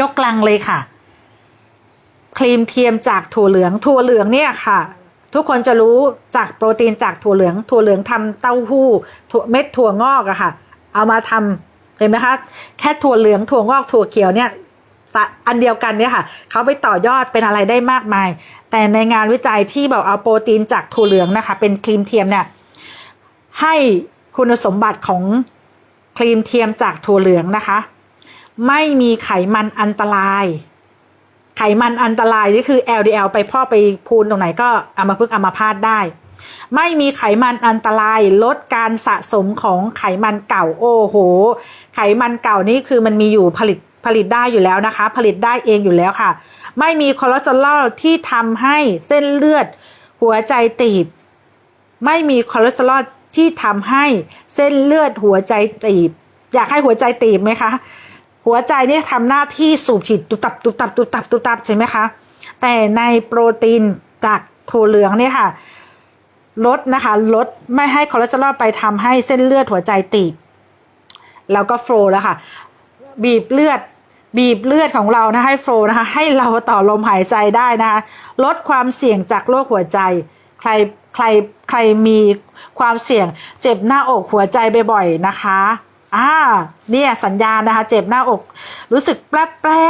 ยกกลังเลยค่ะ ครีมเทียมจากถั่วเหลืองถั่วเหลืองเนี่ยค่ะ ทุกคนจะรู้จากโปรตีนจากถั่วเหลือง ถั่วเหลืองทำเต้าหู้เม็ดถั่วงอกอะค่ะ เอามาทำเห็นไหมคะแค่ถั่วเหลืองถั่วงอกถั่วเขียวเนี่ยอันเดียวกันเนี่ยค่ะ เขาไปต่อยอดเป็นอะไรได้มากมาย แต่ในงานวิจัยที่บอกเอาโปรตีนจากถั่วเหลืองนะคะ เป็นครีมเทียมเนี่ยให้คุณสมบัติของครีมเทียมจากถั่วเหลืองนะคะ ไม่มีไขมันอันตราย ไขมันอันตรายนี่คือ LDL ไปพ่อไปพูนตรงไหนก็อามาพึกษ์อามาพาตได้ ไม่มีไขมันอันตรายลดการสะสมของไขมันเก่าโอ้โห ไขมันเก่านี่คือมันมีอยู่ผลิตผลิตได้อยู่แล้วนะคะ ผลิตได้เองอยู่แล้วค่ะ ไม่มีคอเลสเตอรอลที่ทำให้เส้นเลือด หัวใจตีบ ไม่มีคอเลสเตอรอลที่ทำให้เส้นเลือดหัวใจตีบ อยากให้หัวใจตีบไหมคะ หัวใจเนี่ยทำหน้าที่สูบฉีดตุบตับตุบตับตุบตับตุบตับใช่ไหมคะแต่ในโปรตีนจากถั่วเหลืองเนี่ยค่ะลดนะคะลดไม่ให้คอเลสเตอรอลไปทำให้เส้นเลือดหัวใจตีบแล้วก็โฟล์แล้วค่ะ บีบเลือดบีบเลือดของเรานะให้โฟล์นะคะ ให้เราต่อลมหายใจได้นะคะ ลดความเสี่ยงจากโรคหัวใจ ใครใครใครมีความเสี่ยง เจ็บหน้าอกหัวใจบ่อยๆนะคะ อ่าเนี่ยสัญญาณนะคะ เจ็บหน้าอก รู้สึกแป๊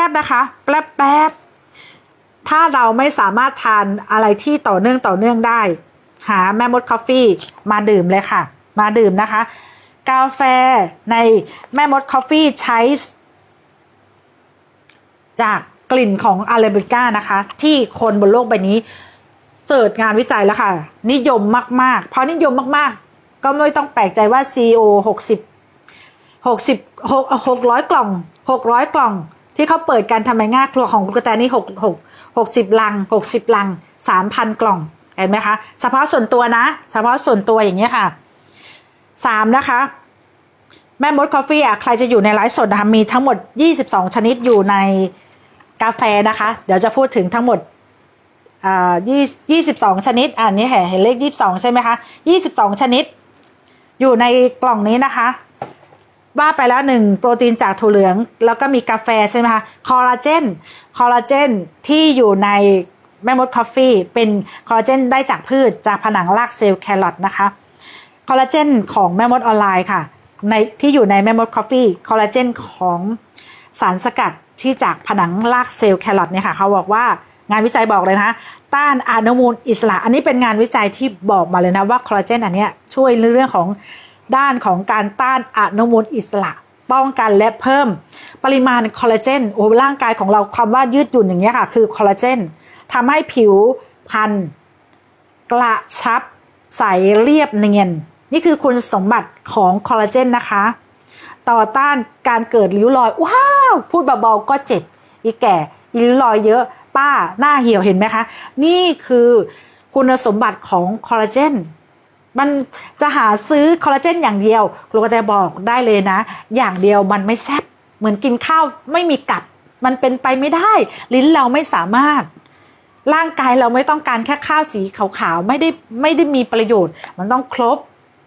บๆนะคะ แป๊บๆถ้าเราไม่สามารถทานอะไรที่ต่อเนื่องต่อเนื่องได้ หาแม่มดคอฟฟี่มาดื่มเลยค่ะ มาดื่มนะคะ กาแฟในแม่มดคอฟฟี่ใช้ จากกลิ่นของอาราบิก้านะคะ ที่คนบนโลกใบนี้เสิร์ชงานวิจัยแล้วค่ะ นิยมมาก ๆ เพราะนิยมมาก ๆ ก็ไม่ต้องแปลกใจว่า CEO 60 60 6 600 กล่อง 600 กล่อง ที่เขาเปิดการทำไมง่าครัวของคุณกระแตนี่6 6 60 ลัง 60 ลัง 3,000 กล่อง เห็นไหมคะ เฉพาะส่วนตัวนะ เฉพาะส่วนตัวอย่างเงี้ยค่ะ 3 นะคะ แม่มดคอฟฟี่อะ ใครจะอยู่ในไลฟ์สดนะคะมีทั้งหมด 22 ชนิดอยู่ในกาแฟนะคะ เดี๋ยวจะพูดถึงทั้งหมดอ่ายี่ยี่สิบสองชนิด อันนี้เห็นเลขยี่สิบสองใช่ไหมคะยี่สิบสองชนิด อยู่ในกล่องนี้นะคะ ว่าไปแล้วหนึ่งโปรตีนจากถั่วเหลือง แล้วก็มีกาแฟใช่ไหมคะคอลลาเจนคอลลาเจนที่อยู่ในแม่มดคอฟฟี่เป็นคอลลาเจนได้จากพืชจากผนังรากเซลล์แครอทนะคะคอลลาเจนของแม่มดออนไลน์ค่ะในที่อยู่ในแม่มดคอฟฟี่คอลลาเจนของสารสกัดที่จากผนังรากเซลล์แครอทเนี่ยค่ะเขาบอกว่างานวิจัยบอกเลยนะต้านอนุมูลอิสระ อันนี้เป็นงานวิจัยที่บอกมาเลยนะว่าคอลลาเจนอันนี้ช่วยเรื่องของ ด้านของการต้านอนุมูลอิสระ ป้องกันและเพิ่ม ปริมาณคอลลาเจนโอ้ร่างกายของเราคำว่ายืดหยุ่นอย่างเงี้ยค่ะ คือคอลลาเจนทำให้ผิวพรรณกระชับใสเรียบเนียน นี่คือคุณสมบัติของคอลลาเจนนะคะ ต่อต้านการเกิดริ้วรอย ว้าว พูดเบาๆก็เจ็บ อีแก่อีริ้วรอยเยอะ ป้าหน้าเหี่ยวเห็นไหมคะ นี่คือคุณสมบัติของคอลลาเจน มันจะหาซื้อคอลลาเจนอย่างเดียวครูกระแตบอกได้เลยนะ อย่างเดียวมันไม่แซ่บเหมือนกินข้าวไม่มีกับมันเป็นไปไม่ได้ ลิ้นเราไม่สามารถ ร่างกายเราไม่ต้องการแค่ข้าวสีขาวๆไม่ได้ไม่ได้มีประโยชน์ มันต้องครบ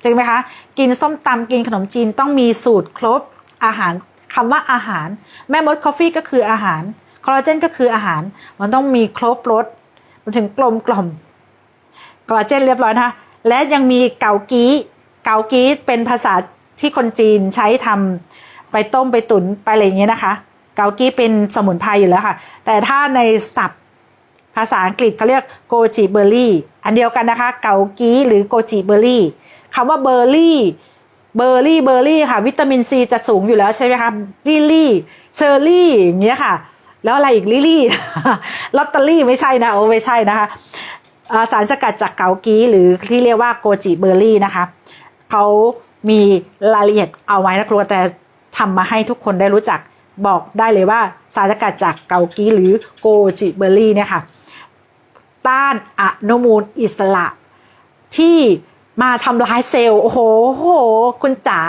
จริงไหมคะ กินส้มตำกินขนมจีนต้องมีสูตรครบอาหารคำว่าอาหาร แม่มดคอฟฟี่ก็คืออาหารคอลลาเจนก็คืออาหาร มันต้องมีครบรสมันถึงกลมกล่อมคอลลาเจนเรียบร้อยนะคะ และยังมีเกากีเกากีเป็นภาษาที่คนจีนใช้ทำไปต้มไปตุนไปอะไรอย่างเงี้ยนะคะ เกากีเป็นสมุนไพรอยู่แล้วค่ะ แต่ถ้าในศัพท์ภาษาอังกฤษเขาเรียกโกจิเบอร์รี่อันเดียวกันนะคะ เกากีหรือโกจิเบอร์รี่คำว่าเบอร์รี่เบอร์รี่เบอร์รี่ค่ะ วิตามินซีจะสูงอยู่แล้วใช่ไหมคะลิลี่เชอร์รี่อย่างเงี้ยค่ะ แล้วอะไรอีกลิลี่ลอตเตอรี่ไม่ใช่นะโอ้ไม่ใช่นะคะ สารสกัดจากเกากีหรือที่เรียกว่าโกจิเบอร์รี่นะคะเขามีรายละเอียดเอาไว้นะครัวแต่ทำมาให้ทุกคนได้รู้จักบอกได้เลยว่าสารสกัดจากเกากีหรือโกจิเบอร์รี่เนี่ยค่ะต้านอนุมูลอิสระที่ มาทำลายเซลล์โอ้โหโห คุณจ๋า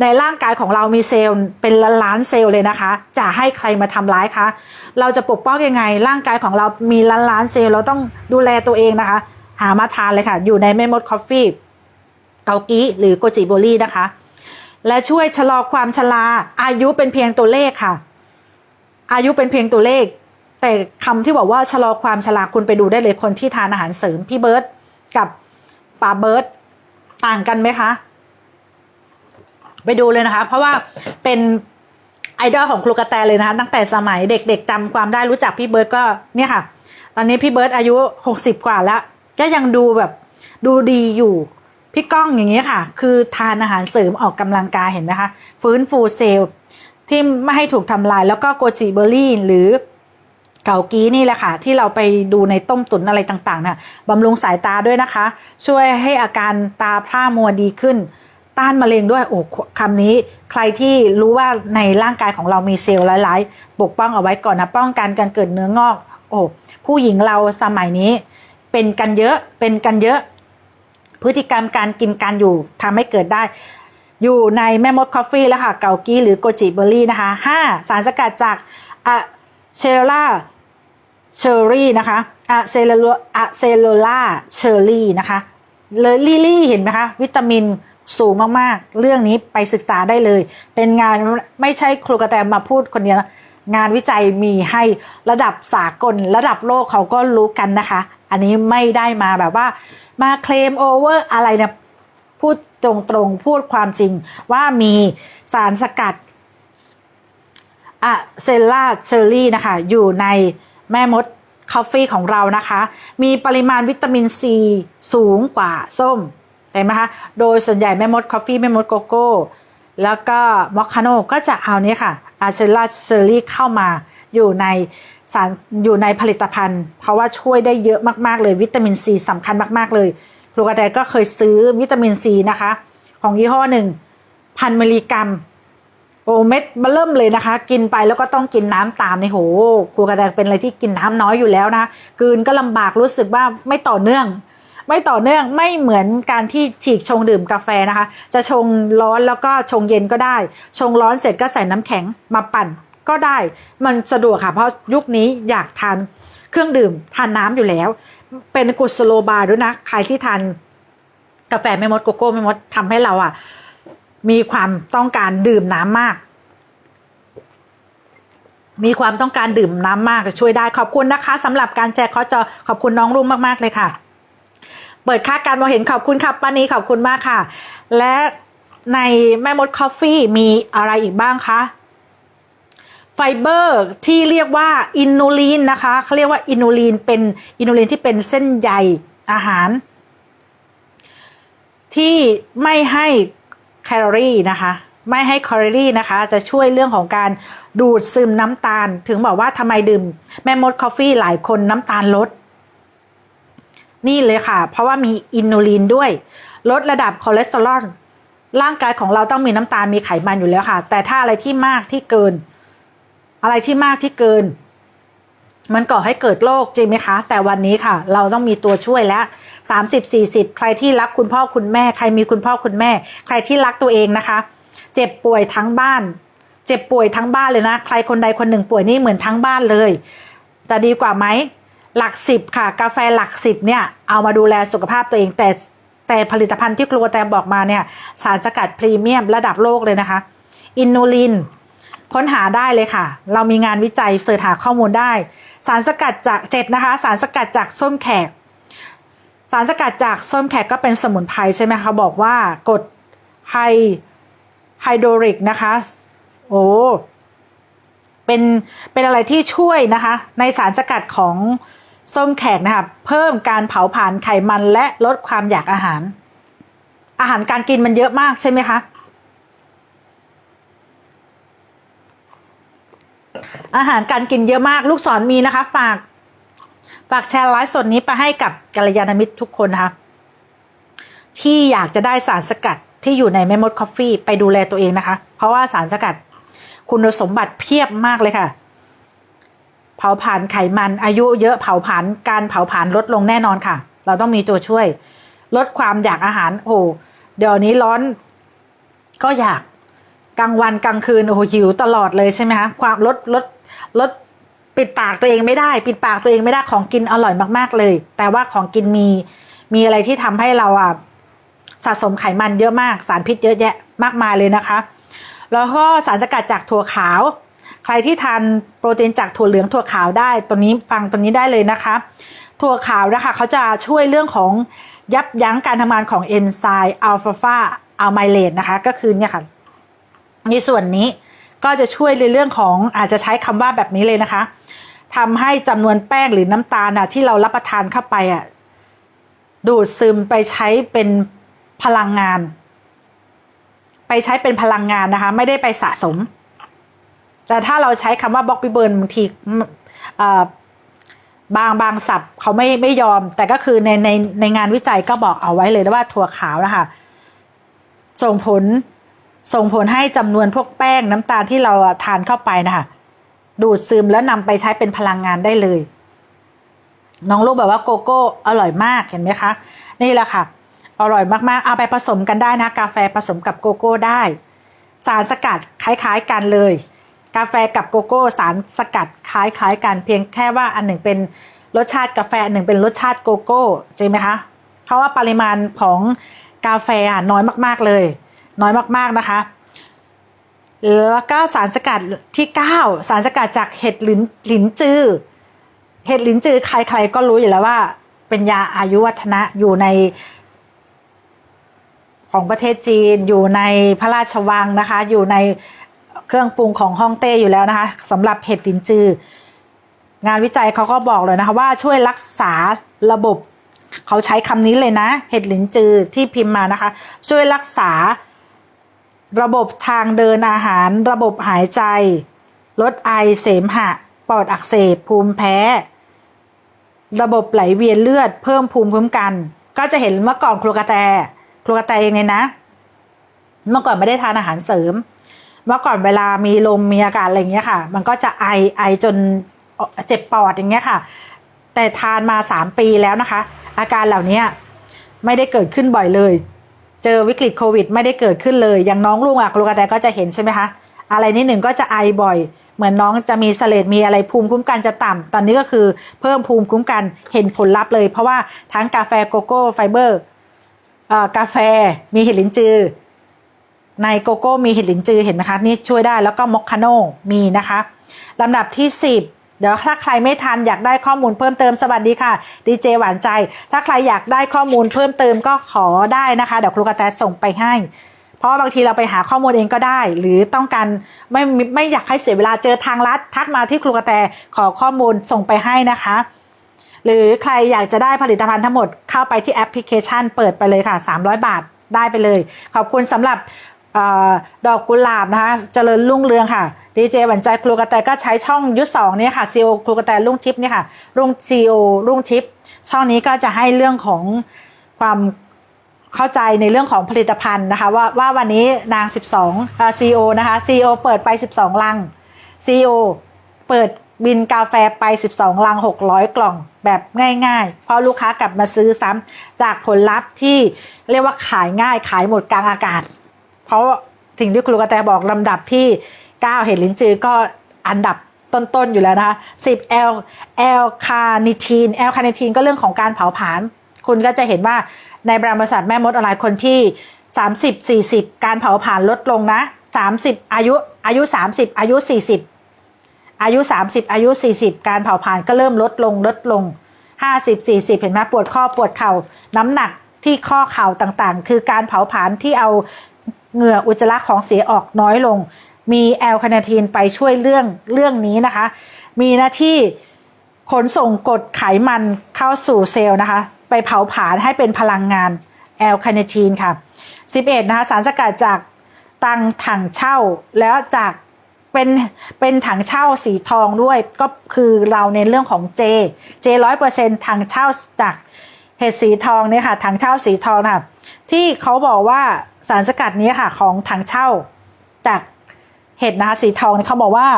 ในร่างกายของเรามีเซลล์เป็นล้านเซลล์เลยนะคะ จะให้ใครมาทำร้ายคะ เราจะปกป้องยังไง ร่างกายของเรามีล้านล้านเซลล์เราต้องดูแลตัวเองนะคะ หามาทานเลยค่ะ อยู่ในแม่มดคอฟฟี่เกากีหรือโกจิโบรี่นะคะ และช่วยชะลอความชราอายุเป็นเพียงตัวเลขค่ะ อายุเป็นเพียงตัวเลข แต่คำที่บอกว่าชะลอความชราคุณไปดูได้เลยคนที่ทานอาหารเสริมพี่เบิร์ตกับ ป้าเบิร์ตต่างกันไหมคะ ไปดูเลยนะคะ เพราะว่าเป็นไอดอลของครูกระแตเลยนะคะ ตั้งแต่สมัยเด็กๆจำความได้รู้จักพี่เบิร์ตก็เนี่ยค่ะ ตอนนี้พี่เบิร์ตอายุหกสิบกว่าแล้ว ก็ยังดูแบบดูดีอยู่พี่ก้องอย่างนี้ค่ะ คือทานอาหารเสริมออกกำลังกายเห็นไหมคะ ฟื้นฟูเซลล์ที่ไม่ให้ถูกทำลายแล้วก็โกจิเบอร์รี่หรือ เกากี้นี่แหละค่ะ ที่เราไปดูในต้มตุ๋นอะไรต่างๆนะบำรุงสายตาด้วยนะคะ ช่วยให้อาการตาพร่ามัวดีขึ้น ต้านมะเร็งด้วยโอ้คำนี้ ใครที่รู้ว่าในร่างกายของเรามีเซลล์หลายๆปกป้องเอาไว้ก่อนนะป้องกันการเกิดเนื้องอก โอ้ผู้หญิงเราสมัยนี้ เป็นกันเยอะเป็นกันเยอะ พฤติกรรมการกินการอยู่ทำให้เกิดได้อยู่ในแม่มดคอฟฟี่แล้วค่ะ เกากี้หรือโกจิเบอร์รี่นะคะห้าสารสกัดจากอะเชล่า เชอร์รี่นะคะอะเซลลูอะเซลลูล่าเชอร์รี่นะคะเลยลิลี่เห็นไหมคะวิตามินสูงมากๆ เรื่องนี้ไปศึกษาได้เลย เป็นงานไม่ใช่ครูกระแตมาพูดคนเดียวนะงานวิจัยมีให้ระดับสากลระดับโลกเขาก็รู้กันนะคะ อันนี้ไม่ได้มาแบบว่า มาเคลมโอเวอร์อะไรนะพูดตรงๆ พูดความจริงว่ามีสารสกัดอะเซลล่าเชอร์รี่นะคะ อยู่ใน แม่มดคอฟฟี่ของเรานะคะ มีปริมาณวิตามินซีสูงกว่าส้มเห็นไหมคะโดยส่วนใหญ่แม่มดคอฟฟี่แม่มดโกโก้ แล้วก็มอคคาโนก็จะเอาเนี้ค่ะอาเซลล่าเชอร์รี่เข้ามาอยู่ในสารอยู่ในผลิตภัณฑ์ เพราะว่าช่วยได้เยอะมากๆเลยวิตามินซีสำคัญมากๆเลยครูกระแตก็เคยซื้อวิตามินซีนะคะ ของยี่ห้อหนึ่งพันมิลลิกรัม โอ้เม็ดมาเริ่มเลยนะคะ กินไปแล้วก็ต้องกินน้ำตามในโหครูกระแตเป็นอะไรที่กินน้ำน้อยอยู่แล้วนะกลืนก็ลำบากรู้สึกว่าไม่ต่อเนื่อง ไม่ต่อเนื่องไม่เหมือนการที่ฉีกชงดื่มกาแฟนะคะ จะชงร้อนแล้วก็ชงเย็นก็ได้ ชงร้อนเสร็จก็ใส่น้ำแข็งมาปั่นก็ได้ มันสะดวกค่ะ เพราะยุคนี้อยากทานเครื่องดื่มทานน้ำอยู่แล้ว เป็นกุศโลบายด้วยนะใครที่ทานกาแฟไม่มดโกโก้ไม่มดทำให้เราอะ มีความต้องการดื่มน้ำมาก มีความต้องการดื่มน้ำมากจะช่วยได้ขอบคุณนะคะสำหรับการแจกคอจอขอบคุณน้องรุ่งมากๆเลยค่ะ เปิดค่าการมองเห็นขอบคุณครับป้านีขอบคุณมากค่ะ และในแม่มดคอฟฟี่มีอะไรอีกบ้างคะไฟเบอร์ที่เรียกว่าอินูลีนนะคะเขาเรียกว่าอินูลีนเป็นอินูลีนที่เป็นเส้นใยอาหาร ที่ไม่ให้ แคลอรี่นะคะไม่ให้แคลอรี่นะคะ จะช่วยเรื่องของการดูดซึมน้ำตาล ถึงบอกว่าทำไมดื่ม แม่มดคอฟฟี่หลายคนน้ำตาลลด นี่เลยค่ะ เพราะว่ามีอินูลีนด้วย ลดระดับคอเลสเตอรอลร่างกายของเราต้องมีน้ำตาลมีไขมันอยู่แล้วค่ะ แต่ถ้าอะไรที่มากที่เกิน อะไรที่มากที่เกิน มันก่อให้เกิดโรคจริงไหมคะ แต่วันนี้ค่ะ เราต้องมีตัวช่วยแล้วสามสิบสี่สิบใครที่รักคุณพ่อคุณแม่ ใครมีคุณพ่อคุณแม่ ใครที่รักตัวเองนะคะ เจ็บป่วยทั้งบ้าน เจ็บป่วยทั้งบ้านเลยนะ ใครคนใดคนหนึ่งป่วยนี่เหมือนทั้งบ้านเลยจะดีกว่าไหมหลักสิบค่ะ กาแฟหลักสิบเนี่ยเอามาดูแลสุขภาพตัวเองแต่แต่ผลิตภัณฑ์ที่ครัวแตมบอกมาเนี่ยสารสกัดพรีเมียมระดับโลกเลยนะคะ อินูลิน ค้นหาได้เลยค่ะ เรามีงานวิจัยเสิร์ชหาข้อมูลได้ สารสกัดจากเจ็ดนะคะ สารสกัดจากส้มแขก สารสกัดจากส้มแขกก็เป็นสมุนไพรใช่ไหมคะบอกว่ากดไฮไฮโดริกนะคะโอ้เป็นเป็นอะไรที่ช่วยนะคะ ในสารสกัดของส้มแขกนะคะเพิ่มการเผาผลาญไขมันและลดความอยากอาหาร อาหารการกินมันเยอะมากใช่ไหมคะ อาหารการกินเยอะมากลูกศรมีนะคะ ฝาก ฝากแชร์ไลฟ์สดนี้ไปให้กับกัลยาณมิตรทุกคนนะคะที่อยากจะได้สารสกัดที่อยู่ในแม่มดคอฟฟี่ไปดูแลตัวเองนะคะ เพราะว่าสารสกัดคุณสมบัติเพียบมากเลยค่ะ เผาผลาญไขมันอายุเยอะเผาผลาญการเผาผลาญลดลงแน่นอนค่ะ เราต้องมีตัวช่วย ลดความอยากอาหารโอ้เดี๋ยวนี้ร้อนก็อยาก กลางวันกลางคืนโอ้โหหิวตลอดเลยใช่ไหมคะความลดลดลดปิดปากตัวเองไม่ได้ ปิดปากตัวเองไม่ได้ของกินอร่อยมาก ๆ เลย แต่ว่าของกินมีมีอะไรที่ทำให้เราอะสะสมไขมันเยอะมากสารพิษเยอะแยะมากมายเลยนะคะ แล้วก็สารสกัดจากถั่วขาว ใครที่ทานโปรตีนจากถั่วเหลืองถั่วขาวได้ตัวนี้ฟังตัวนี้ได้เลยนะคะ ถั่วขาวนะคะเขาจะช่วยเรื่องของยับยั้งการทำงานของเอนไซม์อัลฟาฟาอัลไมเลตนะคะ ก็คือเนี่ยค่ะ ในส่วนนี้ก็จะช่วยในเรื่องของอาจจะใช้คำว่าแบบนี้เลยนะคะทำให้จำนวนแป้งหรือน้ำตาลนะที่เรารับประทานเข้าไปอะดูดซึมไปใช้เป็นพลังงาน ไปใช้เป็นพลังงานนะคะ ไม่ได้ไปสะสม แต่ถ้าเราใช้คำว่าบล็อกบิเบิร์นบางทีบางบางศัพท์เขาไม่ไม่ยอม แต่ก็คือในในในงานวิจัยก็บอกเอาไว้เลยว่าถั่วขาวนะคะส่งผล ส่งผลให้จำนวนพวกแป้งน้ำตาลที่เราทานเข้าไปนะคะดูดซึมแล้วนำไปใช้เป็นพลังงานได้เลย น้องลูกแบบว่าโกโก้อร่อยมากเห็นไหมคะ นี่แหละค่ะ อร่อยมากๆ เอาไปผสมกันได้นะ กาแฟผสมกับโกโก้ได้ สารสกัดคล้ายๆกันเลย กาแฟกับโกโก้สารสกัดคล้ายๆกันเพียงแค่ว่าอันหนึ่งเป็นรสชาติกาแฟอันหนึ่งเป็นรสชาติโกโก้จริงไหมคะ เพราะว่าปริมาณของกาแฟน้อยมากๆเลย น้อยมากๆนะคะ แล้วก็สารสกัดที่ 9 สารสกัดจากเห็ดหลินหลินจือ เห็ดหลินจือใครๆก็รู้อยู่แล้วว่า เป็นยาอายุวัฒนะอยู่ในของประเทศจีนอยู่ในพระราชวังนะคะ อยู่ในเครื่องปรุงของฮ่องเต้อยู่แล้วนะคะสำหรับเห็ดหลินจือ งานวิจัยเขาก็บอกเลยนะคะว่าช่วยรักษาระบบ เขาใช้คำนี้เลยนะ เห็ดหลินจือที่พิมพ์มานะคะ ช่วยรักษา ระบบทางเดินอาหาร ระบบหายใจ ลดไอเสมหะ ปอดอักเสบ ภูมิแพ้ ระบบไหลเวียนเลือด เพิ่มภูมิคุ้มกัน ก็จะเห็นเมื่อก่อนครูกระแต ครูกระแตเองเนี่ยนะ เมื่อก่อนไม่ได้ทานอาหารเสริม เมื่อก่อนเวลามีลมมีอาการอะไรอย่างเงี้ยค่ะ มันก็จะไอไอจนเจ็บปอดอย่างเงี้ยค่ะ แต่ทานมาสามปีแล้วนะคะ อาการเหล่านี้ไม่ได้เกิดขึ้นบ่อยเลย เจอวิกฤตโควิด ไม่ได้เกิดขึ้นเลย อย่างน้องลุงอะลูกกระแตก็จะเห็นใช่ไหมคะ อะไรนิดหนึ่งก็จะไอบ่อย เหมือนน้องจะมีเสลดมีอะไรภูมิคุ้มกันจะต่ำตอนนี้ก็คือเพิ่มภูมิคุ้มกันเห็นผลลัพธ์เลย เพราะว่าทั้งกาแฟโกโก้ไฟเบอร์กาแฟมีเห็ดลิ้นจือ ในโกโก้มีเห็ดลิ้นจือเห็นไหมคะนี่ช่วยได้แล้วก็มอคคาโนมีนะคะลำดับที่ 10 เดี๋ยวถ้าใครไม่ทันอยากได้ข้อมูลเพิ่มเติมสวัสดีค่ะดีเจหวานใจ ถ้าใครอยากได้ข้อมูลเพิ่มเติมก็ขอได้นะคะเดี๋ยวครูกระแตส่งไปให้ เพราะบางทีเราไปหาข้อมูลเองก็ได้ หรือต้องการไม่ไม่อยากให้เสียเวลาเจอทางลัดทักมาที่ครูกระแตขอข้อมูลส่งไปให้นะคะ หรือใครอยากจะได้ผลิตภัณฑ์ทั้งหมดเข้าไปที่แอปพลิเคชัน เปิดไปเลยค่ะ 300 บาทได้ไปเลย ขอบคุณสำหรับอดอกกุหลาบนะคะเจริญรุ่งเรืองค่ะ ดีเจหวันใจครูกระแตก็ใช้ช่องยุทธสองเนี่ยค่ะซีโอครูกระแตรุ่งทิพย์เนี่ยค่ะรุ่งซีโอรุ่งทิพย์ช่องนี้ก็จะให้เรื่องของความเข้าใจในเรื่องของผลิตภัณฑ์นะคะว่าว่าวันนี้นาง 12ซีโอนะคะซีโอเปิดไป 12 ลังซีโอเปิดบินกาแฟไป 12 ลัง 600 กล่องแบบง่าย ๆ เพราะลูกค้ากลับมาซื้อซ้ำจากผลลัพธ์ที่เรียกว่าขายง่ายขายหมดกลางอากาศ เพราะสิ่งที่ครูกระแตบอกลำดับที่ 9 เห็ดลิ้นจือก็อันดับต้น ๆ อยู่แล้วนะคะ10 L L คาเนทีน L คาเนทีนก็เรื่องของการเผาผลาญคุณก็จะเห็นว่าในบริษัทแม่มดอะไรคนที่ 30 40 การเผาผลาญลดลงนะ 30 อายุอายุ 30 อายุ 40 อายุ 30 อายุ 40 การเผาผลาญก็เริ่มลดลงลดลง 50 40 เห็นไหมปวดข้อปวดเข่าน้ำหนักที่ข้อเข่าต่างๆ คือการเผาผลาญที่เอาเหงื่ออุจจาระของเสียออกน้อยลง มีแอลคาเนทีนไปช่วยเรื่องเรื่องนี้นะคะ มีหน้าที่ขนส่งกรดไขมันเข้าสู่เซลล์นะคะ ไปเผาผลาญให้เป็นพลังงานแอลคาเนทีนค่ะ 11 นะคะ สารสกัดจากตังถังเช่า แล้วจากเป็นเป็นถังเช่าสีทองด้วยก็คือเราในเรื่องของเจเจร้อยเปอร์เซ็นต์ถังเช่าจากเห็ดสีทองเนี่ยค่ะถังเช่าสีทองค่ะที่เขาบอกว่าสารสกัดนี้ค่ะของถังเช่าจาก เห็ดนะคะสีทองเนี่ยเขาบอกว่า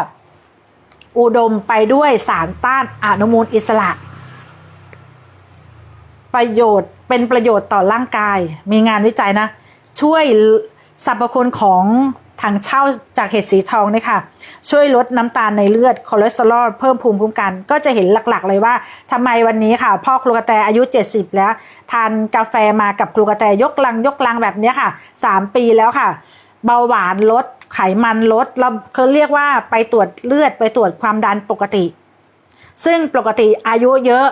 อุดมไปด้วยสารต้านอนุมูลอิสระ ประโยชน์เป็นประโยชน์ต่อร่างกาย มีงานวิจัยนะ ช่วยสรรพคุณของถังเช่าจากเห็ดสีทองเนี่ยค่ะ ช่วยลดน้ำตาลในเลือดคอเลสเตอรอลเพิ่มภูมิคุ้มกัน ก็จะเห็นหลักๆ เลยว่าทำไมวันนี้ค่ะ พ่อครูกระแตอายุ 70 แล้ว ทานกาแฟมากับครูกระแตยกลังยกลังแบบนี้ค่ะ 3 ปีแล้วค่ะ เบาหวานลด ไขมันลดเราเขาเรียกว่าไปตรวจเลือดไปตรวจความดันปกติ ซึ่งปกติอายุเยอะ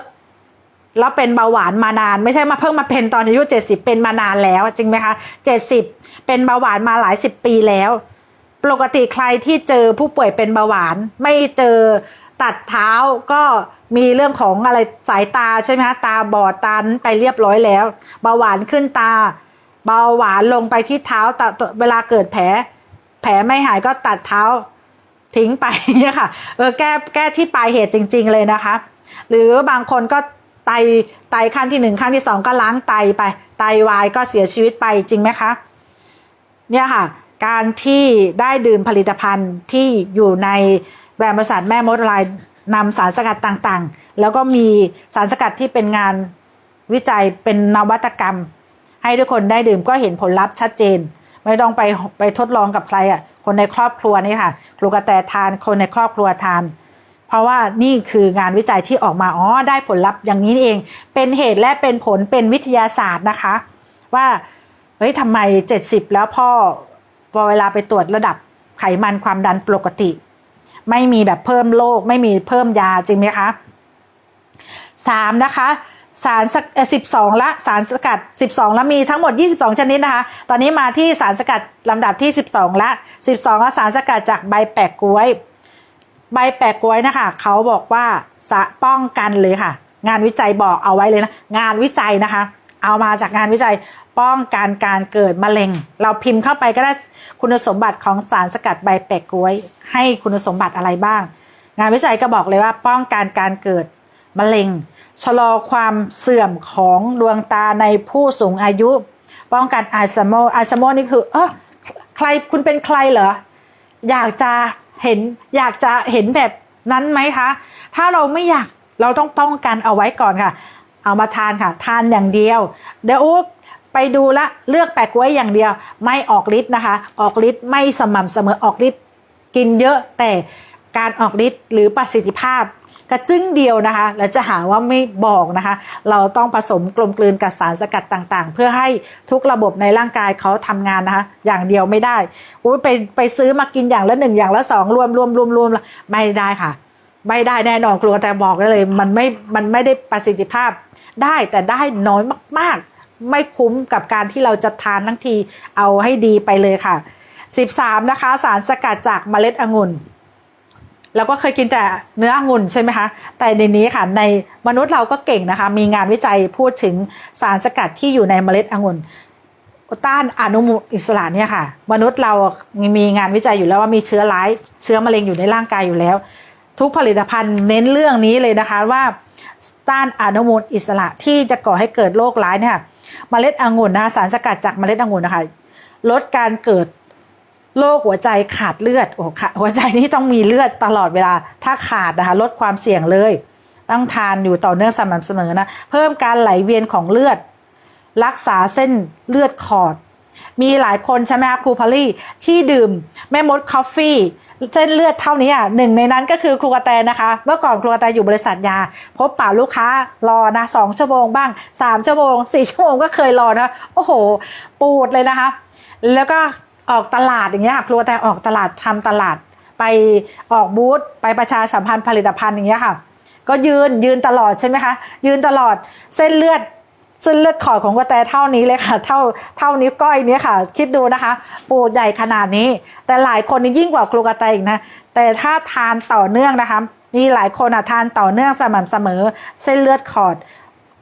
แล้วเป็นเบาหวานมานาน ไม่ใช่มาเพิ่งมาเป็นตอนอายุ70เป็นมานานแล้วจริงไหมคะ70เป็นเบาหวานมาหลายสิบปีแล้ว ปกติใครที่เจอผู้ป่วยเป็นเบาหวาน ไม่เจอตัดเท้าก็มีเรื่องของอะไรสายตาใช่ไหมคะตาบอดตานั้นไปเรียบร้อยแล้ว เบาหวานขึ้นตา เบาหวานลงไปที่เท้าตเวลาเกิดแผล ผลไม่หายก็ตัดเท้าทิ้งไปเนี่ยค่ะเออแก้แก้ที่ปลายเหตุจริง ๆ เลยนะคะ หรือบางคนก็ไตไตขั้นที่หนึ่งขั้นที่สองก็ล้างไตไป ไตวายก็เสียชีวิตไปจริงไหมคะเนี่ยค่ะ การที่ได้ดื่มผลิตภัณฑ์ที่อยู่ในแบรนด์บริษัทแม่มดลายนำสารสกัดต่างๆ แล้วก็มีสารสกัดที่เป็นงานวิจัยเป็นนวัตกรรม ให้ทุกคนได้ดื่มก็เห็นผลลัพธ์ชัดเจน ไม่ต้องไปไปทดลองกับใครอะ คนในครอบครัวนี่ค่ะ ครูกระแตทานคนในครอบครัวทาน เพราะว่านี่คืองานวิจัยที่ออกมาอ๋อได้ผลลัพธ์อย่างนี้เอง เป็นเหตุและเป็นผลเป็นวิทยาศาสตร์นะคะ ว่าเฮ้ยทำไมเจ็ดสิบแล้วพ่อพอเวลาไปตรวจระดับไขมันความดันปกติ ไม่มีแบบเพิ่มโรคไม่มีเพิ่มยาจริงไหมคะสามนะคะ สารสิบสองละสารสกัด 12ล้วมีทั้งหมด 22 ชนิดนะคะ ตอนนี้มาที่สารสกัดลำดับที่ 12 ละ 12 ละสารสกัดจากใบแปะกล้วย ใบแปะกล้วยนะคะเขาบอกว่าสะป้องกันเลยค่ะ งานวิจัยบอกเอาไว้เลยนะ งานวิจัยนะคะ เอามาจากงานวิจัยป้องกันการเกิดมะเร็ง เราพิมพ์เข้าไปก็ได้คุณสมบัติของสารสกัดใบแปะกล้วย ให้คุณสมบัติอะไรบ้าง งานวิจัยก็บอกเลยว่าป้องกันการเกิดมะเร็ง ชะลอความเสื่อมของดวงตาในผู้สูงอายุ ป้องกันอัลไซเมอร์อัลไซเมอร์นี่คือเออใครคุณเป็นใครเหรอ อยากจะเห็นอยากจะเห็นแบบนั้นไหมคะ ถ้าเราไม่อยากเราต้องป้องกันเอาไว้ก่อนค่ะ เอามาทานค่ะ ทานอย่างเดียว เดี๋ยวไปดูละเลือกแปะกล้วยอย่างเดียว ไม่ออกฤทธิ์นะคะ ออกฤทธิ์ไม่สม่ำเสมอออกฤทธิ์กินเยอะแต่การออกฤทธิ์หรือประสิทธิภาพ กระจึ้งเดียวนะคะ แล้วจะหาว่าไม่บอกนะคะ เราต้องผสมกลมกลืนกับสารสกัดต่างๆ เพื่อให้ทุกระบบในร่างกายเขาทำงานนะคะ อย่างเดียวไม่ได้ไปไปซื้อมากินอย่างละหนึ่งอย่างละสองรวมรวมรวมรวมไม่ได้ค่ะไม่ได้แน่นอนครูแต่บอกได้เลย มันไม่ มันไม่ได้ประสิทธิภาพ ได้แต่ได้น้อยมาก ๆ ไม่คุ้มกับการที่เราจะทานทั้งทีเอาให้ดีไปเลยค่ะ 13 นะคะ สารสกัดจากเมล็ดองุ่น เราก็เคยกินแต่เนื้อองุ่นใช่ไหมคะ แต่ในนี้ค่ะในมนุษย์เราก็เก่งนะคะ มีงานวิจัยพูดถึงสารสกัดที่อยู่ในเมล็ดองุ่นต้านอนุมูลอิสระเนี่ยค่ะ มนุษย์เรามีงานวิจัยอยู่แล้วว่ามีเชื้อร้ายเชื้อมะเร็งอยู่ในร่างกายอยู่แล้ว ทุกผลิตภัณฑ์เน้นเรื่องนี้เลยนะคะว่าต้านอนุมูลอิสระที่จะก่อให้เกิดโรคร้ายเนี่ยเมล็ดองุ่นนะสารสกัดจากเมล็ดองุ่นนะคะลดการเกิด โรคหัวใจขาดเลือดโอ้ค่ะหัวใจนี่ต้องมีเลือดตลอดเวลา ถ้าขาดนะคะลดความเสี่ยงเลย ต้องทานอยู่ต่อเนื่องสม่ำเสมอนะเพิ่มการไหลเวียนของเลือด รักษาเส้นเลือดขอด มีหลายคนใช่ไหมคะครูพอลลี่ที่ดื่มแม่มดคอฟฟี่เส้นเลือดเท่านี้อะหนึ่งในนั้นก็คือครูกระแตนะคะ เมื่อก่อนครูกระแตอยู่บริษัทยา พบป่าลูกค้ารอนะสองชั่วโมงบ้างสามชั่วโมงสี่ชั่วโมงก็เคยรอนะ โอ้โห ปูดเลยนะคะ แล้วก็ ออกตลาดอย่างเงี้ยค่ะครูกระแต่ออกตลาดทำตลาด ไปออกบูธไปประชาสัมพันธ์ผลิตภัณฑ์อย่างเงี้ยค่ะ ก็ยืนยืนตลอดใช่ไหมคะ ยืนตลอดเส้นเลือดเส้นเลือดขอดของกระแตเท่านี้เลยค่ะ เท่าเท่านิ้วก้อยเนี้ยค่ะ คิดดูนะคะ ปูดใหญ่ขนาดนี้ แต่หลายคนนี่ยิ่งกว่าครูกระแตอีกนะ แต่ถ้าทานต่อเนื่องนะคะ มีหลายคนอะทานต่อเนื่องสม่ำเสมอ เส้นเลือดขอด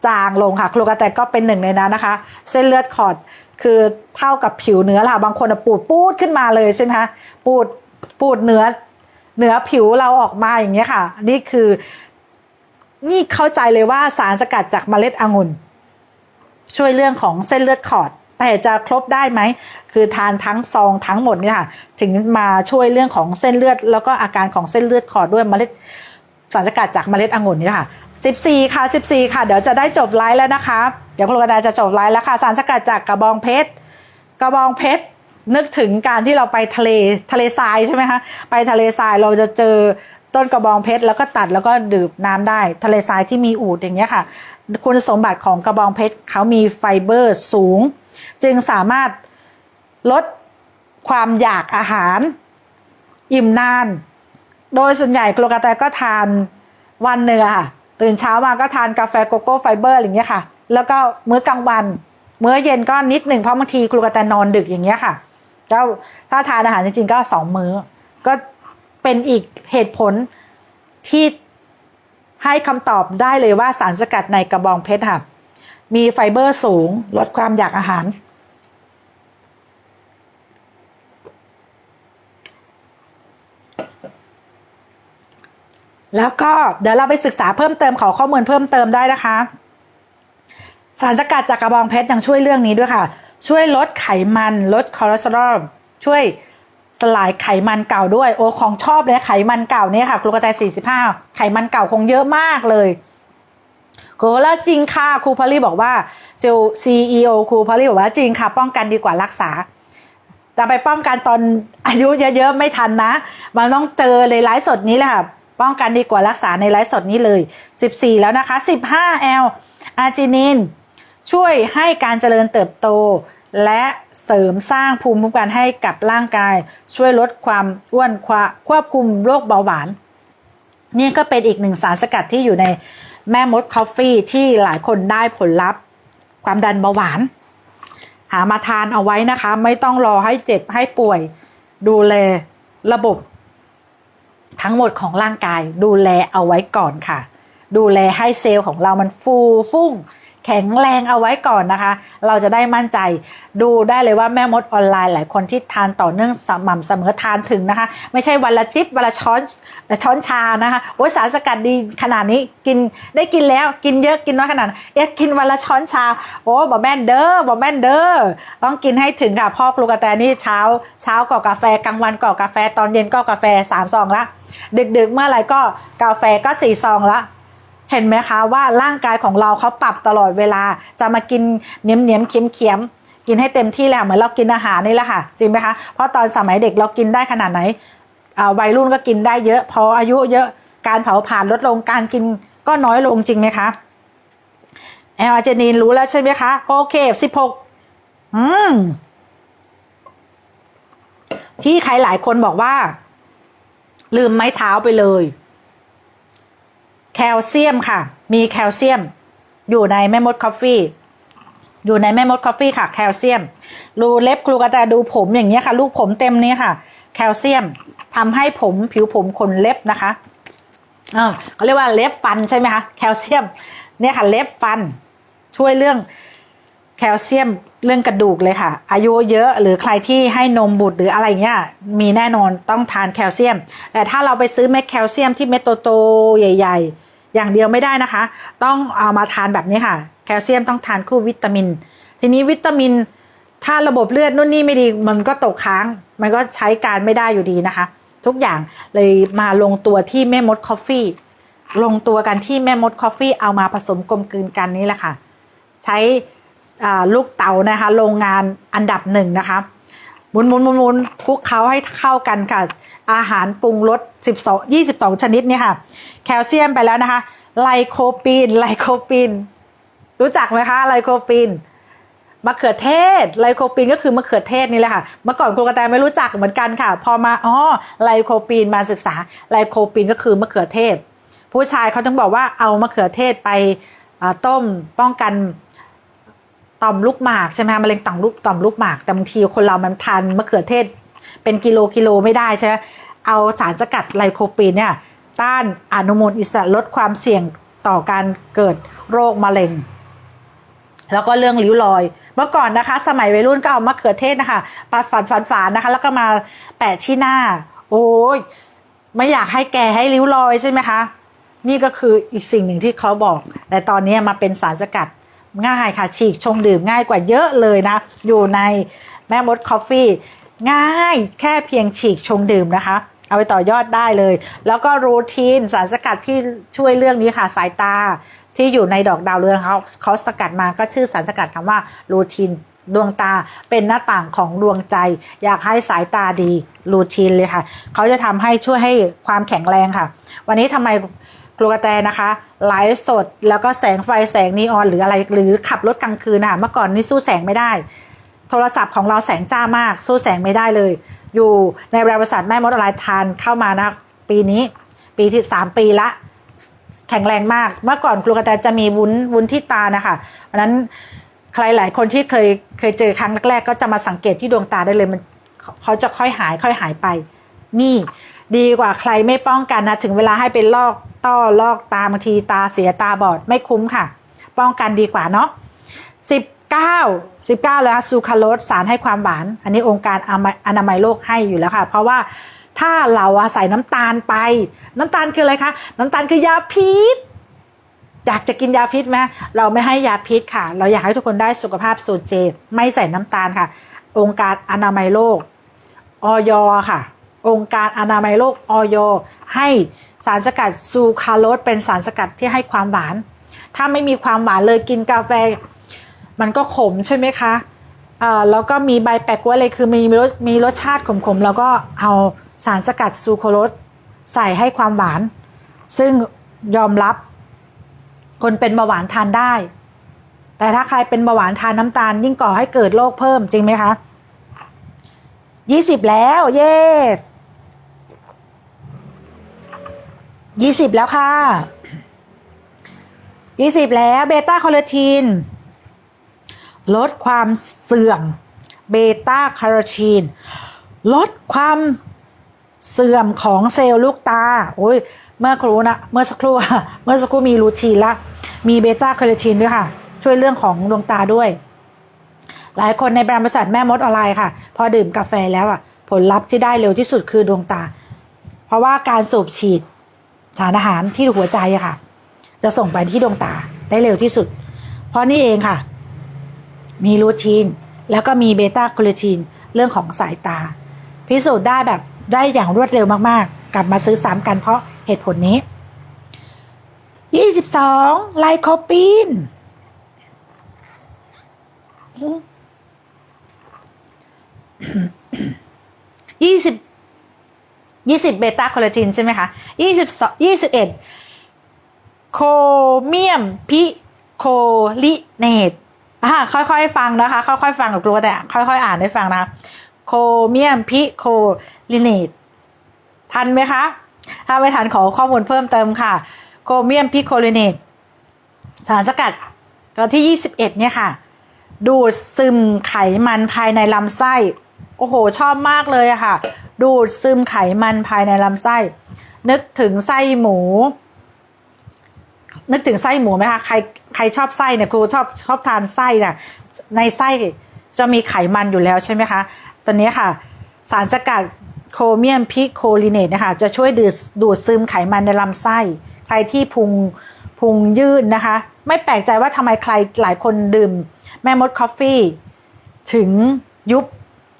จางลงค่ะ ครูกระแตก็เป็นหนึ่งในนั้นนะคะ เส้นเลือดขอด คือเท่ากับผิวเนื้อละบางคนปูดปูดขึ้นมาเลยใช่ไหมคะปูดปูดเนื้อเนื้อผิวเราออกมาอย่างเงี้ยค่ะ นี่คือนี่เข้าใจเลยว่าสารสกัดจากเมล็ดองุ่น ช่วยเรื่องของเส้นเลือดขอด แต่จะครบได้ไหม คือทานทั้งซองทั้งหมดเนี่ยค่ะ ถึงมาช่วยเรื่องของเส้นเลือด แล้วก็อาการของเส้นเลือดขอดด้วยเมล็ดสารสกัดจากเมล็ดองุ่นนี่ค่ะ 14 ค่ะ 14 ค่ะ เดี๋ยวจะได้จบไลฟ์แล้วนะคะ เดี๋ยวคุณกระดาจะจบไลฟ์แล้วค่ะ สารสกัดจากกระบองเพชรกระบองเพชรนึกถึงการที่เราไปทะเลทะเลทรายใช่ไหมคะไปทะเลทรายเราจะเจอต้นกระบองเพชรแล้วก็ตัดแล้วก็ดื่มน้ำได้ ทะเลทรายที่มีอูดอย่างเงี้ยค่ะ คุณสมบัติของกระบองเพชรเขามีไฟเบอร์สูง จึงสามารถลดความอยากอาหาร อิ่มนาน โดยส่วนใหญ่กลกาแตก็ทานวันหนึ่งอค่ะตื่นเช้ามาก็ทานกาแฟโกโก้ไฟเบอร์อะไรอย่างเงี้ยค่ะแล้วก็มื้อกลางวันมื้อเย็นก็นิดหนึ่งเพราะบางทีกลูกาแตนอนดึกอย่างเงี้ยค่ะก็ถ้าทานอาหารจริงๆก็สองมื้อ ก็เป็นอีกเหตุผลที่ให้คำตอบได้เลยว่าสารสกัดในกระบองเพชรค่ะมีไฟเบอร์สูงลดความอยากอาหาร แล้วก็เดี๋ยวเราไปศึกษาเพิ่มเติมขอข้อมูลเพิ่มเติมได้นะคะารสกัดจากกระบองเพชรยังช่วยเรื่องนี้ด้วยค่ะ ช่วยลดไขมัน ลดคอเลสเตอรอลช่วยสลายไขมันเก่าด้วย โอ้ของชอบเลยไขมันเก่าเนี่ยค่ะกลูกาแต45 ไขมันเก่าคงเยอะมากเลยโหแล้วจริงค่ะครูพอลลี่บอกว่าเซลซีอีโอครูพอลลี่บอกว่าจริงค่ะ ป้องกันดีกว่ารักษาจะไปป้องกันตอนอายุเยอะๆไม่ทันนะ มันต้องเจอในไลฟ์สดนี้แหละค่ะป้องกันดีกว่ารักษาในไลฟ์สดนี้เลย 14 แล้วนะคะ 15 L อาร์จินิน ช่วยให้การเจริญเติบโต และเสริมสร้างภูมิคุ้มกันให้กับร่างกาย ช่วยลดความอ้วนควบคุมโรคเบาหวาน นี่ก็เป็นอีกหนึ่งสารสกัดที่อยู่ในแม่มดคอฟฟี่ที่หลายคนได้ผลลัพธ์ ความดันเบาหวาน หามาทานเอาไว้นะคะ ไม่ต้องรอให้เจ็บให้ป่วย ดูแลระบบ ทั้งหมดของร่างกายดูแลเอาไว้ก่อนค่ะ ดูแลให้เซลล์ของเรามันฟูฟุ้ง แข็งแรงเอาไว้ก่อนนะคะ เราจะได้มั่นใจดูได้เลยว่าแม่มดออนไลน์หลายคนที่ทานต่อเนื่องสม่ำเสมอทานถึงนะคะ ไม่ใช่วันละจิบวันละช้อนช้อนชานะคะโอ้ยสารสกัดดีขนาดนี้กินได้กินแล้วกินเยอะกินน้อยขนาดเอ๊ะกินวันละช้อนชาโอ้บอกแม่นเด้อบอกแม่นเด้อต้องกินให้ถึงค่ะพ่อปลูกกระแตนี่เช้า เช้าก็กาแฟกลางวันก็กาแฟตอนเย็นก็กาแฟสามซองละดึกๆเมื่อไหร่ก็กาแฟก็สี่ซองละ เห็นไหมคะว่าร่างกายของเราเขาปรับตลอดเวลาจะมากินเนียมเนียมเค็มเค็มกินให้เต็มที่แล้วเหมือนเรากินอาหารนี่แหละค่ะจริงไหมคะเพราะตอนสมัยเด็กเรากินได้ขนาดไหนวัยรุ่นก็กินได้เยอะ พออายุเยอะการเผาผลาญลดลงการกินก็น้อยลงจริงไหมคะแอลอาเจนีนรู้แล้วใช่ไหมคะโอเคสิบหกอืมที่ใครหลายคนบอกว่า ลืมไม้เท้าไปเลย แคลเซียมค่ะ มีแคลเซียม อยู่ในแม่มดคอฟฟี่ อยู่ในแม่มดคอฟฟี่ค่ะ แคลเซียม รูเล็บครูกระแตดูผมอย่างเงี้ยค่ะ ลูกผมเต็มนี้ค่ะ แคลเซียมทำให้ผมผิวผมขนเล็บนะคะอ่าเขาเรียกว่าเล็บฟันใช่ไหมคะ แคลเซียม เนี่ยค่ะเล็บฟัน ช่วยเรื่องแคลเซียมเรื่องกระดูกเลยค่ะ อายุเยอะหรือใครที่ให้นมบุตรหรืออะไรเงี้ยมีแน่นอนต้องทานแคลเซียม แต่ถ้าเราไปซื้อเม็ดแคลเซียมที่เม็ดโตๆใหญ่ ๆ อย่างเดียวไม่ได้นะคะ ต้องเอามาทานแบบนี้ค่ะ แคลเซียมต้องทานคู่วิตามิน ทีนี้วิตามิน ถ้าระบบเลือดนู่นนี่ไม่ดีมันก็ตกค้าง มันก็ใช้การไม่ได้อยู่ดีนะคะ ทุกอย่างเลยมาลงตัวที่แม่มดคอฟฟี่ลงตัวกันที่แม่มดคอฟฟี่เอามาผสมกลมกลืนกันนี่แหละค่ะ ใช้ลูกเต๋านะคะโรงงานอันดับหนึ่งนะคะหมุนหมุนหมุนหมุนคลุกเคล้าให้เข้ากันค่ะ อาหารปรุงรส12 22 ชนิดเนี่ยค่ะ แคลเซียมไปแล้วนะคะ ไลโคปีน ไลโคปีน รู้จักไหมคะไลโคปีนมะเขือเทศไลโคปีนก็คือมะเขือเทศนี่แหละค่ะ เมื่อก่อนครูกระแตไม่รู้จักเหมือนกันค่ะ พอมาอ๋อไลโคปีนมาศึกษาไลโคปีนก็คือมะเขือเทศ ผู้ชายเขาต้องบอกว่าเอามะเขือเทศไปต้มป้องกันต่อมลูกหมากใช่ไหมมะเร็งต่อมลูกต่อมลูกหมากแต่บางทีคนเรามันทานมะเขือเทศ เป็นกิโลกิโลไม่ได้ใช่ไหมเอาสารสกัดไลโคปีนเนี่ยต้านอนุมูลอิสระลดความเสี่ยงต่อการเกิดโรคมะเร็ง แล้วก็เรื่องริ้วรอย เมื่อก่อนนะคะ สมัยวัยรุ่นก็เอามะเขือเทศนะคะปัดฝันฝันฝานนะคะ แล้วก็มาแปะที่หน้า โอ้ยไม่อยากให้แก่ให้ริ้วรอยใช่ไหมคะ นี่ก็คืออีกสิ่งหนึ่งที่เขาบอก แต่ตอนนี้มาเป็นสารสกัดง่ายค่ะ ฉีกชงดื่มง่ายกว่าเยอะเลยนะ อยู่ในแม่มดคอฟฟี่ ง่ายแค่เพียงฉีกชงดื่มนะคะ เอาไปต่อยอดได้เลย แล้วก็รูทีนสารสกัดที่ช่วยเรื่องนี้ค่ะสายตาที่อยู่ในดอกดาวเรืองเขาเขาสกัดมาก็ชื่อสารสกัดคำว่ารูทีนดวงตาเป็นหน้าต่างของดวงใจ อยากให้สายตาดีรูทีนเลยค่ะ เขาจะทำให้ช่วยให้ความแข็งแรงค่ะ วันนี้ทำไมครูกระแตนะคะไลฟ์สดแล้วก็แสงไฟแสงนีออนหรืออะไรหรือขับรถกลางคืนนะคะเมื่อก่อนนี่สู้แสงไม่ได้ ททรศัพท์ของเราแสงจ้ามาก สู้แสงไม่ได้เลย อยู่ในบริษัทแม่มดอะไรทานเข้ามานะปีนี้ ปีที่สามปีละ แข็งแรงมาก เมื่อก่อนครูกระแตจะมีวุ้นวุ้นที่ตานะคะเพราะนั้นใครหลายคนที่เคยเคยเจอครั้งแรกๆก็จะมาสังเกตที่ดวงตาได้เลยมันเขาเขาจะค่อยหายค่อยหายไป นี่ดีกว่าใครไม่ป้องกันนะ ถึงเวลาให้เป็นลอกต้อลอกตาบางทีตาเสียตาบอดไม่คุ้มค่ะ ป้องกันดีกว่าเนาะสิบเก้าสิบเก้าแล้วซูคราโลสสารให้ความหวาน อันนี้องค์การอนามัยโลกให้อยู่แล้วค่ะ เพราะว่าถ้าเราอะใส่น้ำตาลไป น้ำตาลคืออะไรคะ น้ำตาลคือยาพิษ อยากจะกินยาพิษไหมเราไม่ให้ยาพิษค่ะ เราอยากให้ทุกคนได้สุขภาพสูตรเจไม่ใส่น้ำตาลค่ะ องค์การอนามัยโลกออยค่ะ องค์การอนามัยโลกออยให้สารสกัดซูคราโลสเป็นสารสกัดที่ให้ความหวาน ถ้าไม่มีความหวานเลยกินกาแฟ มันก็ขมใช่ไหมคะอ่าแล้วก็มีใบแปลกว่าเลยคือมีรสมีรสชาติขมๆ แล้วก็เอาสารสกัดซูโครโรสใส่ให้ความหวาน ซึ่งยอมรับ คนเป็นเบาหวานทานได้ แต่ถ้าใครเป็นเบาหวานทานน้ำตาล ยิ่งก่อให้เกิดโรคเพิ่มจริงไหมคะยี่สิบแล้ว เย่ยี่สิบแล้วค่ะยี่สิบแล้วเบต้าคอเลทีน ลดความเสื่อมเบต้าคาโรทีนลดความเสื่อมของเซลล์ลูกตาโอ้ยเมื่อครูนะเมื่อสักครู่เมื่อสักครู่มีรูทีนละมีเบต้าคาโรทีนด้วยค่ะ ช่วยเรื่องของดวงตาด้วย หลายคนในแบรนด์บริษัทแม่มดออนไลน์ค่ะ พอดื่มกาแฟแล้วอะ ผลลัพธ์ที่ได้เร็วที่สุดคือดวงตา เพราะว่าการสูบฉีดสารอาหารที่หัวใจอะค่ะ จะส่งไปที่ดวงตาได้เร็วที่สุด เพราะนี่เองค่ะ มีรูทีน แล้วก็มีเบต้าโคเลทีนเรื่องของสายตา พิสูจน์ได้แบบได้อย่างรวดเร็วมากๆ กลับมาซื้อซ้ำกันเพราะเหตุผลนี้ 22 ไลโคปีน ยี่สิบยี่สิบเบต้าโคเลตินใช่ไหมคะยี่สิบสองยี่สิบเอ็ดโคเมียมพิโคลิเนต อ่าค่อยๆฟังนะคะ ค่อยๆฟังกับกลัวแต่ค่อยๆอ่านให้ฟังนะคะโคเมียมพิโคลิเนตทันไหมคะ ถ้าไม่ทันขอข้อมูลเพิ่มเติมค่ะ โคเมียมพิโคลิเนตสารสกัดตัวที่ 21 เนี่ยค่ะ ดูดซึมไขมันภายในลำไส้โอ้โห ชอบมากเลยอะค่ะ ดูดซึมไขมันภายในลำไส้ นึกถึงไส้หมู นึกถึงไส้หมูไหมคะใครใครชอบไส้เนี่ยครูชอบชอบทานไส้น่ะในไส้จะมีไขมันอยู่แล้วใช่ไหมคะตอนนี้ค่ะ สารสกัดโคเมียมพิโคลิเนตนะคะจะช่วยดูดดูดซึมไขมันในลำไส้ ใครที่พุงพุงยืดนะคะ ไม่แปลกใจว่าทำไมใครหลายคนดื่ม แม่มดคอฟฟี่ ถึงยุบ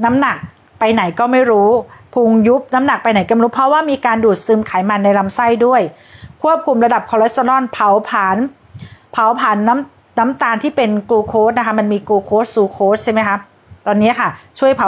น้ำหนักไปไหนก็ไม่รู้พุงยุบน้ำหนักไปไหนก็ไม่รู้เพราะว่ามีการดูดซึมไขมันในลำไส้ด้วย ควบคุมระดับคอเลสเตอรอลเผาผลาญเผาผลาญน้ำน้ำตาลที่เป็นกลูโคสนะคะมันมีกลูโคสซูโคสใช่ไหมคะตอนนี้ค่ะช่วยเผา